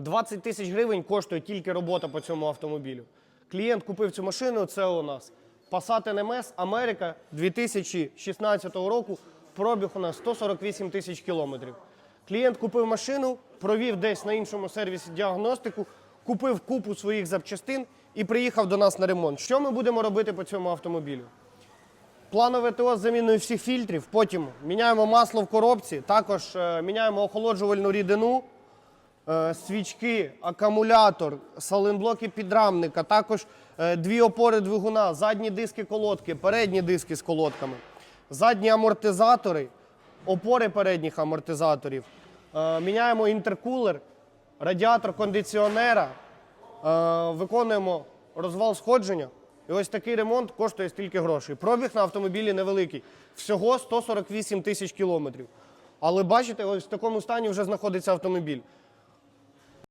20 тисяч гривень коштує тільки робота по цьому автомобілю. Клієнт купив цю машину, це у нас Passat NMS Америка 2016 року. Пробіг у нас 148 тисяч кілометрів. Клієнт купив машину, провів десь на іншому сервісі діагностику, купив купу своїх запчастин і приїхав до нас на ремонт. Що ми будемо робити по цьому автомобілю? Планове ТО з заміною всіх фільтрів. Потім міняємо масло в коробці, також е, міняємо охолоджувальну рідину, свічки, акумулятор, саленблоки підрамника, також е, дві опори двигуна, задні диски колодки, передні диски з колодками, задні амортизатори, опори передніх амортизаторів. Е, Міняємо інтеркулер, радіатор кондиціонера, е, виконуємо розвал сходження. І ось такий ремонт коштує стільки грошей. Пробіг на автомобілі невеликий. Всього 148 тисяч кілометрів. Але бачите, ось в такому стані вже знаходиться автомобіль.